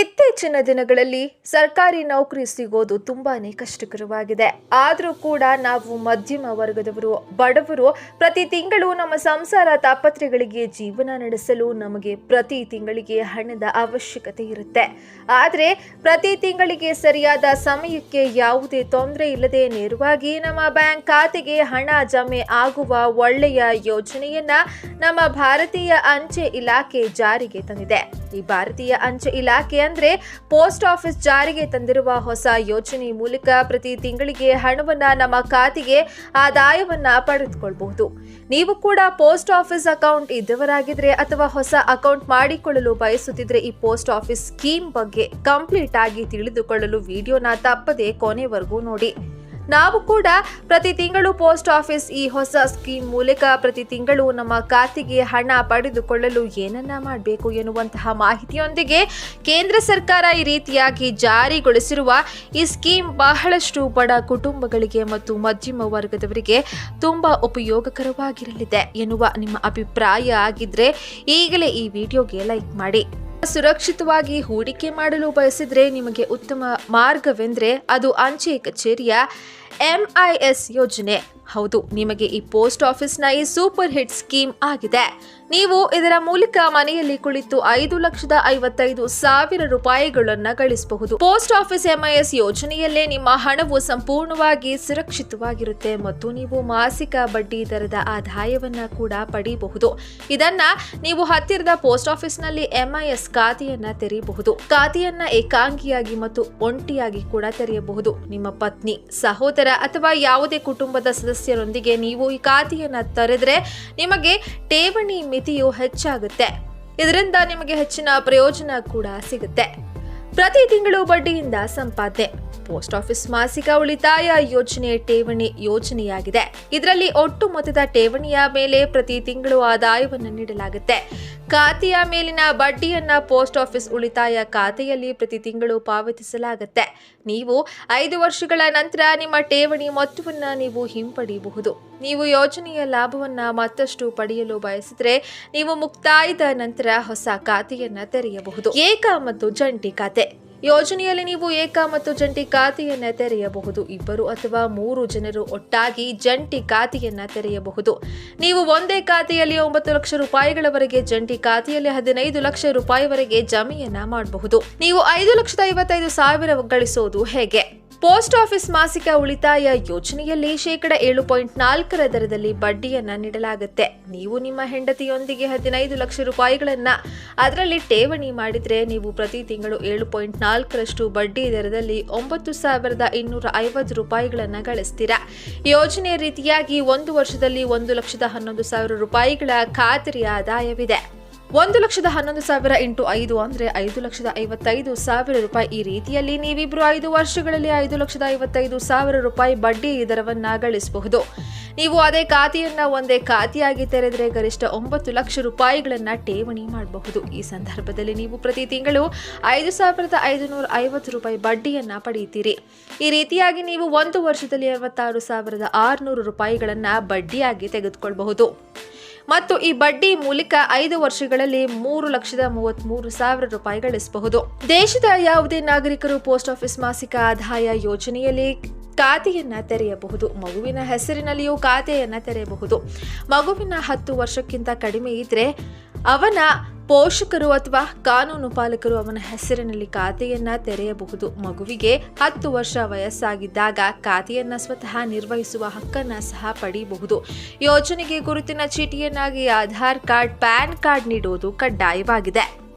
ಇತ್ತೀಚಿನ ದಿನಗಳಲ್ಲಿ ಸರ್ಕಾರಿ ನೌಕರಿ ಸಿಗೋದು ತುಂಬಾನೇ ಕಷ್ಟಕರವಾಗಿದೆ. ಆದರೂ ಕೂಡ ನಾವು ಮಧ್ಯಮ ವರ್ಗದವರು, ಬಡವರು ಪ್ರತಿ ತಿಂಗಳು ನಮ್ಮ ಸಂಸಾರ ತಾಪತ್ರೆಗಳಿಗೆ ಜೀವನ ನಡೆಸಲು ನಮಗೆ ಪ್ರತಿ ತಿಂಗಳಿಗೆ ಹಣದ ಅವಶ್ಯಕತೆ ಇರುತ್ತೆ. ಆದರೆ ಪ್ರತಿ ತಿಂಗಳಿಗೆ ಸರಿಯಾದ ಸಮಯಕ್ಕೆ ಯಾವುದೇ ತೊಂದರೆ ಇಲ್ಲದೆ ನೇರವಾಗಿ ನಮ್ಮ ಬ್ಯಾಂಕ್ ಖಾತೆಗೆ ಹಣ ಜಮೆ ಆಗುವ ಒಳ್ಳೆಯ ಯೋಜನೆಯನ್ನ ನಮ್ಮ ಭಾರತೀಯ ಅಂಚೆ ಇಲಾಖೆ ಜಾರಿಗೆ ತಂದಿದೆ. ಈ ಭಾರತೀಯ ಅಂಚೆ ಇಲಾಖೆ ಅಂದ್ರೆ ಪೋಸ್ಟ್ ಆಫೀಸ್ ಜಾರಿಗೆ ತಂದಿರುವ ಹೊಸ ಯೋಜನೆ ಮೂಲಕ ಪ್ರತಿ ತಿಂಗಳಿಗೆ ಹಣವನ್ನ ನಮ್ಮ ಖಾತೆಗೆ ಆದಾಯವನ್ನ ಪಡೆದುಕೊಳ್ಳಬಹುದು ನೀವು ಕೂಡ ಪೋಸ್ಟ್ ಆಫೀಸ್ ಅಕೌಂಟ್ ಇದ್ದವರಾಗಿದ್ರೆ ಅಥವಾ ಹೊಸ ಅಕೌಂಟ್ ಮಾಡಿಕೊಳ್ಳಲು ಬಯಸುತ್ತಿದ್ರೆ ಈ ಪೋಸ್ಟ್ ಆಫೀಸ್ ಸ್ಕೀಮ್ ಬಗ್ಗೆ ಕಂಪ್ಲೀಟ್ ಆಗಿ ತಿಳಿದುಕೊಳ್ಳಲು ವಿಡಿಯೋನ ತಪ್ಪದೆ ಕೊನೆವರೆಗೂ ನೋಡಿ. ನಾವು ಕೂಡ ಪ್ರತಿ ತಿಂಗಳು ಪೋಸ್ಟ್ ಆಫೀಸ್ ಈ ಹೊಸ ಸ್ಕೀಮ್ ಮೂಲಕ ಪ್ರತಿ ತಿಂಗಳು ನಮ್ಮ ಖಾತೆಗೆ ಹಣ ಪಡೆದುಕೊಳ್ಳಲು ಏನನ್ನ ಮಾಡಬೇಕು ಎನ್ನುವಂತಹ ಮಾಹಿತಿಯೊಂದಿಗೆ ಕೇಂದ್ರ ಸರ್ಕಾರ ಈ ರೀತಿಯಾಗಿ ಜಾರಿಗೊಳಿಸಿರುವ ಈ ಸ್ಕೀಮ್ ಬಹಳಷ್ಟು ಬಡ ಕುಟುಂಬಗಳಿಗೆ ಮತ್ತು ಮಧ್ಯಮ ವರ್ಗದವರಿಗೆ ತುಂಬಾ ಉಪಯೋಗಕರವಾಗಿರಲಿದೆ ಎನ್ನುವ ನಿಮ್ಮ ಅಭಿಪ್ರಾಯ ಆಗಿದ್ರೆ ಈಗಲೇ ಈ ವಿಡಿಯೋಗೆ ಲೈಕ್ ಮಾಡಿ. ಸುರಕ್ಷಿತವಾಗಿ ಹೂಡಿಕೆ ಮಾಡಲು ಬಯಸಿದ್ರೆ ನಿಮಗೆ ಉತ್ತಮ ಮಾರ್ಗವೆಂದ್ರೆ ಅದು ಅಂಚೆ ಕಚೇರಿಯ ಎಂಐಎಸ್ ಯೋಜನೆ. ಹೌದು, ನಿಮಗೆ ಈ ಪೋಸ್ಟ್ ಆಫೀಸ್ನ ಈ ಸೂಪರ್ ಹಿಟ್ ಸ್ಕೀಮ್ ಆಗಿದೆ. ನೀವು ಇದರ ಮೂಲಕ ಮನೆಯಲ್ಲಿ ಕುಳಿತು ಐದು ಲಕ್ಷದ ಐವತ್ತೈದು ಸಾವಿರ ರೂಪಾಯಿಗಳನ್ನು ಗಳಿಸಬಹುದು. ಪೋಸ್ಟ್ ಆಫೀಸ್ ಎಂಐಎಸ್ ಯೋಜನೆಯಲ್ಲೇ ನಿಮ್ಮ ಹಣವು ಸಂಪೂರ್ಣವಾಗಿ ಸುರಕ್ಷಿತವಾಗಿರುತ್ತೆ ಮತ್ತು ನೀವು ಮಾಸಿಕ ಬಡ್ಡಿ ದರದ ಆದಾಯವನ್ನ ಕೂಡ ಪಡೆಯಬಹುದು ಇದನ್ನ ನೀವು ಹತ್ತಿರದ ಪೋಸ್ಟ್ ಆಫೀಸ್ನಲ್ಲಿ ಎಂಐಎಸ್ ಖಾತೆಯನ್ನ ತೆರೆಯಬಹುದು. ಖಾತೆಯನ್ನ ಏಕಾಂಗಿಯಾಗಿ ಮತ್ತು ಒಂಟಿಯಾಗಿ ಕೂಡ ತೆರೆಯಬಹುದು. ನಿಮ್ಮ ಪತ್ನಿ, ಸಹೋದರ ಅಥವಾ ಯಾವುದೇ ಕುಟುಂಬದ ಸದಸ್ಯರೊಂದಿಗೆ ನೀವು ಈ ಖಾತೆಯನ್ನ ತೆರೆದ್ರೆ ನಿಮಗೆ ಠೇವಣಿ ಮಿತಿಯು ಹೆಚ್ಚಾಗುತ್ತೆ. ಇದರಿಂದ ನಿಮಗೆ ಹೆಚ್ಚಿನ ಪ್ರಯೋಜನ ಕೂಡ ಸಿಗುತ್ತೆ. ಪ್ರತಿ ತಿಂಗಳು ಬಡ್ಡಿಯಿಂದ ಸಂಪಾದನೆ. ಪೋಸ್ಟ್ ಆಫೀಸ್ ಮಾಸಿಕ ಉಳಿತಾಯ ಯೋಜನೆ ಠೇವಣಿ ಯೋಜನೆಯಾಗಿದೆ. ಇದರಲ್ಲಿ ಒಟ್ಟು ಮೊತ್ತದ ಠೇವಣಿಯ ಮೇಲೆ ಪ್ರತಿ ತಿಂಗಳು ಆದಾಯವನ್ನು ನೀಡಲಾಗುತ್ತೆ. ಖಾತೆಯ ಮೇಲಿನ ಬಡ್ಡಿಯನ್ನ ಪೋಸ್ಟ್ ಆಫೀಸ್ ಉಳಿತಾಯ ಖಾತೆಯಲ್ಲಿ ಪ್ರತಿ ತಿಂಗಳು ಪಾವತಿಸಲಾಗುತ್ತೆ. ನೀವು ಐದು ವರ್ಷಗಳ ನಂತರ ನಿಮ್ಮ ಠೇವಣಿ ಮೊತ್ತವನ್ನ ನೀವು ಹಿಂಪಡೆಯಬಹುದು. ನೀವು ಯೋಜನೆಯ ಲಾಭವನ್ನ ಮತ್ತಷ್ಟು ಪಡೆಯಲು ಬಯಸಿದ್ರೆ ನೀವು ಮುಕ್ತಾಯದ ನಂತರ ಹೊಸ ಖಾತೆಯನ್ನ ತೆರೆಯಬಹುದು. ಏಕ ಮತ್ತು ಜಂಟಿ ಖಾತೆ. ಯೋಜನೆಯಲ್ಲಿ ನೀವು ಏಕ ಮತ್ತು ಜಂಟಿ ಖಾತೆಯನ್ನ ತೆರೆಯಬಹುದು. ಇಬ್ಬರು ಅಥವಾ ಮೂರು ಜನರು ಒಟ್ಟಾಗಿ ಜಂಟಿ ಖಾತೆಯನ್ನ ತೆರೆಯಬಹುದು. ನೀವು ಒಂದೇ ಖಾತೆಯಲ್ಲಿ ಒಂಬತ್ತು ಲಕ್ಷ ರೂಪಾಯಿಗಳವರೆಗೆ, ಜಂಟಿ ಖಾತೆಯಲ್ಲಿ ಹದಿನೈದು ಲಕ್ಷ ರೂಪಾಯಿವರೆಗೆ ಜಮೆಯನ್ನ ಮಾಡಬಹುದು. ನೀವು ಐದು ಲಕ್ಷದ ಐವತ್ತೈದು ಸಾವಿರ ಗಳಿಸೋದು ಹೇಗೆ? ಪೋಸ್ಟ್ ಆಫೀಸ್ ಮಾಸಿಕ ಉಳಿತಾಯ ಯೋಜನೆಯಲ್ಲಿ ಶೇಕಡ ಏಳು ಪಾಯಿಂಟ್ ನಾಲ್ಕರ ದರದಲ್ಲಿ ಬಡ್ಡಿಯನ್ನ ನೀಡಲಾಗುತ್ತೆ. ನೀವು ನಿಮ್ಮ ಹೆಂಡತಿಯೊಂದಿಗೆ ಹದಿನೈದು ಲಕ್ಷ ರೂಪಾಯಿಗಳನ್ನ ಅದರಲ್ಲಿ ಠೇವಣಿ ಮಾಡಿದ್ರೆ ನೀವು ಪ್ರತಿ ತಿಂಗಳು ಏಳು ಪಾಯಿಂಟ್ ನಾಲ್ಕರಷ್ಟು ಬಡ್ಡಿ ದರದಲ್ಲಿ ಒಂಬತ್ತು ಸಾವಿರದ ಇನ್ನೂರ ಐವತ್ತು ರೂಪಾಯಿಗಳನ್ನ ಗಳಿಸ್ತೀರಾ. ಯೋಜನೆಯ ರೀತಿಯಾಗಿ ಒಂದು ವರ್ಷದಲ್ಲಿ ಒಂದು ಲಕ್ಷದ ಹನ್ನೊಂದು ಸಾವಿರ ರೂಪಾಯಿಗಳ ಖಾತರಿ ಆದಾಯವಿದೆ. ಒಂದು ಲಕ್ಷದ ಹನ್ನೊಂದು ಸಾವಿರ ಇಂಟು ಐದು ಅಂದ್ರೆ ಐದು ಲಕ್ಷದ ಐವತ್ತೈದು ಸಾವಿರ ರೂಪಾಯಿ ಈ ರೀತಿಯಲ್ಲಿ ನೀವಿಬ್ರು ಐದು ವರ್ಷಗಳಲ್ಲಿ ಐದು ಲಕ್ಷದ ಐವತ್ತೈದು ಸಾವಿರ ರೂಪಾಯಿ ಬಡ್ಡಿ ದರವನ್ನ ಗಳಿಸಬಹುದು. ನೀವು ಅದೇ ಖಾತೆಯನ್ನ ಒಂದೇ ಖಾತೆಯಾಗಿ ತೆರೆದರೆ ಗರಿಷ್ಠ ಒಂಬತ್ತು ಲಕ್ಷ ರೂಪಾಯಿಗಳನ್ನ ಠೇವಣಿ ಮಾಡಬಹುದು. ಈ ಸಂದರ್ಭದಲ್ಲಿ ನೀವು ಪ್ರತಿ ತಿಂಗಳು ಐದು ಸಾವಿರದ ಐದುನೂರ ಐವತ್ತು ರೂಪಾಯಿ ಬಡ್ಡಿಯನ್ನ ಪಡೆಯುತ್ತೀರಿ. ಈ ರೀತಿಯಾಗಿ ನೀವು ಒಂದು ವರ್ಷದಲ್ಲಿ ಅರವತ್ತಾರು ಸಾವಿರದ ಆರುನೂರು ರೂಪಾಯಿಗಳನ್ನ ಬಡ್ಡಿಯಾಗಿ ತೆಗೆದುಕೊಳ್ಳಬಹುದು ಮತ್ತು ಈ ಬಡ್ಡಿ ಮೂಲಕ ಐದು ವರ್ಷಗಳಲ್ಲಿ ಮೂರು ಲಕ್ಷದ ಮೂವತ್ಮೂರು ಸಾವಿರ ರೂಪಾಯಿ ಗಳಿಸಬಹುದು. ದೇಶದ ಯಾವುದೇ ನಾಗರಿಕರು ಪೋಸ್ಟ್ ಆಫೀಸ್ ಮಾಸಿಕ ಆದಾಯ ಯೋಜನೆಯಲ್ಲಿ ಖಾತೆಯನ್ನ ತೆರೆಯಬಹುದು. ಮಗುವಿನ ಹೆಸರಿನಲ್ಲಿಯೂ ಖಾತೆಯನ್ನ ತೆರೆಯಬಹುದು. ಮಗುವಿನ ಹತ್ತು ವರ್ಷಕ್ಕಿಂತ ಕಡಿಮೆ ಇದ್ರೆ ಅವನ ಪೋಷಕರು ಅಥವಾ ಕಾನೂನು ಪಾಲಕರು ಅವನ ಹೆಸರಿನಲ್ಲಿ ಖಾತೆಯನ್ನ ತೆರೆಯಬಹುದು. ಮಗುವಿಗೆ ಹತ್ತು ವರ್ಷ ವಯಸ್ಸಾಗಿದ್ದಾಗ ಖಾತೆಯನ್ನ ಸ್ವತಃ ನಿರ್ವಹಿಸುವ ಹಕ್ಕನ್ನ ಸಹ ಪಡೆಯಬಹುದು ಯೋಜನೆಗೆ ಗುರುತಿನ ಚೀಟಿಯನ್ನಾಗಿ ಆಧಾರ್ ಕಾರ್ಡ್, ಪ್ಯಾನ್ ಕಾರ್ಡ್ ನೀಡುವುದು ಕಡ್ಡಾಯವಾಗಿದೆ.